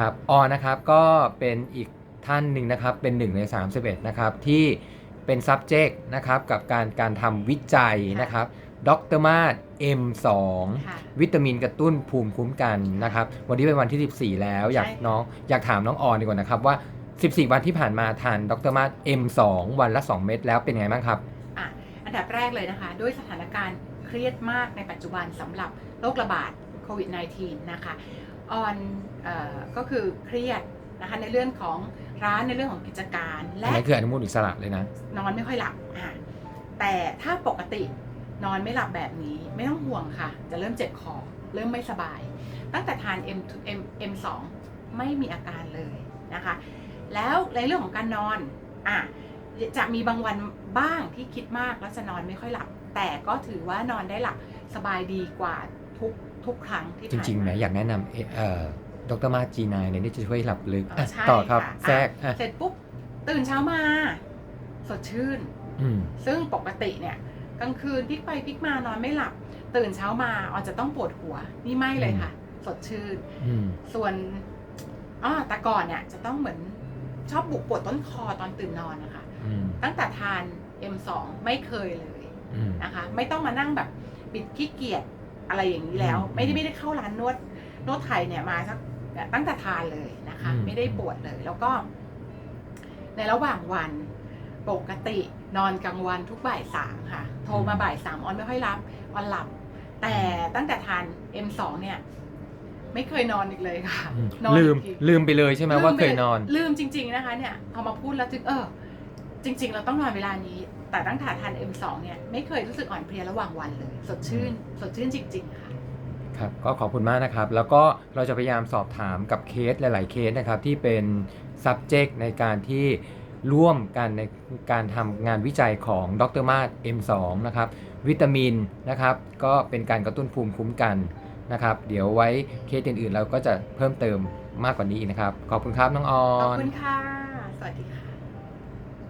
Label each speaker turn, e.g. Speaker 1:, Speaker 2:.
Speaker 1: ครับออนะครับก็เป็นอีกท่านหนึ่งนะครับเป็นหนึ่งใน31นะครับที่เป็น subject นะครับกับการการทำวิจัยนะครับดรมาศ M2
Speaker 2: ค่ะ
Speaker 1: วิตามินกระตุ้นภูมิคุ้มกันนะครับวันนี้เป็นวันที่ 14 แล้วอยาก
Speaker 2: ใช่
Speaker 1: น้องอยากถามน้องออนดีกว่านะครับว่า 14 วันที่ผ่านมาทานดรมาศ M2 วันละ 2 เม็ดแล้วเป็นไงบ้างครับ
Speaker 2: อะอันดับแรกเลยนะคะ ด้วยสถานการณ์เครียดมากในปัจจุบันสำหรับโรคระบาดโควิด -19 นะคะ ออนเอ่อก็คือเครียดนะคะในเรื่องของร้านในเรื่องของกิจการ
Speaker 1: อัน
Speaker 2: และ
Speaker 1: นี้คืออนุมูลอิสระเลยนะ
Speaker 2: นอนไม่ค่อยหลับอะแต่ถ้าปกตินอนไม่หลับแบบนี้ไม่ต้องห่วงค่ะ จะเริ่มเจ็บคอเริ่มไม่สบาย ตั้งแต่ทาน M M M2 ไม่มีอาการเลยนะคะ แล้วในเรื่องของการนอนอะจะมีบางวันบ้างที่คิดมากแล้วจะนอนไม่ค่อยหลับ แต่ก็ถือว่านอนได้หลับสบายดีกว่าทุก ทุกครั้งที่
Speaker 1: จ
Speaker 2: ผ่าน
Speaker 1: ริงๆ
Speaker 2: มา
Speaker 1: นะอยากแนะนำเอ่อเอ่อดรมาศ G9 เนี่ยนี่จะช่วยหลับลึก
Speaker 2: อ๋อ
Speaker 1: อะ
Speaker 2: ใช่
Speaker 1: ต่อครับ
Speaker 2: ค่ะ
Speaker 1: แทรกอะ
Speaker 2: เสร็จปุ๊บตื่นเช้ามา สดชื่น
Speaker 1: อืม
Speaker 2: ซึ่งปกติเนี่ยกลางคืนพลิกไปพลิกมานอนไม่หลับ ตื่นเช้ามาออนจะต้องปวดหัวนี่ไม่เลยค่ะ สดชื่น
Speaker 1: อืม
Speaker 2: ส่วนอ๋อแต่ก่อนเนี่ยจะต้องเหมือนชอบบุกปวดต้นคอตอนตื่นนอนนะคะ
Speaker 1: อืม
Speaker 2: ตั้งแต่ทาน M2 ไม่เคยเลย
Speaker 1: อืม
Speaker 2: นะคะ ไม่ต้องมานั่งแบบบิดขี้เกียจ อะไรอย่างนี้แล้ว
Speaker 1: อืม
Speaker 2: ไม่ได้ไม่ได้เข้าร้านนวดนวดไทยเนี่ยมาสักตั้งแต่ทานเลยนะคะ
Speaker 1: อืม
Speaker 2: ไม่ได้ปวดเลย แล้วก็ ในระหว่างวันปกตินอนกลางวันทุกบ่ายสามค่ะ โทรมาบ่ายสามออนไม่ค่อยรับออนหลับ แต่ตั้งแต่ทาน M2 เนี่ย ไม่เคยนอนอีกเลยค่ะ
Speaker 1: อืม
Speaker 2: นอน
Speaker 1: ลืม
Speaker 2: อีกที
Speaker 1: ลืมไปเลยใช่ไหมว่าเคยนอน
Speaker 2: ลืมจริง ๆนะคะ เนี่ยพอมาพูดแล้วถึงเออจริง ๆ เราต้องนอนเวลานี้ แต่ตั้งแต่ทาน M2 เนี่ยไม่เคยรู้สึกอ่อนเพลียระหว่างวันเลย สดชื่น สดชื่นจริง ๆ ค่ะ
Speaker 1: ครับก็ขอบคุณมากนะครับ แล้วก็เราจะพยายามสอบถามกับเคสหลาย ๆ เคสนะครับที่เป็น subject ในการที่ร่วมกันในการทำงานวิจัยของดรมาศ M2 นะครับ วิตามินนะครับ ก็เป็นการกระตุ้นภูมิคุ้มกันนะครับ เดี๋ยวไว้เคสอื่น ๆ เราก็จะเพิ่มเติมมากกว่านี้อีกนะครับ ขอบคุณครับน้องออ
Speaker 2: ขอบ
Speaker 1: น
Speaker 2: คุณค่ะ สวัสดีค่ะ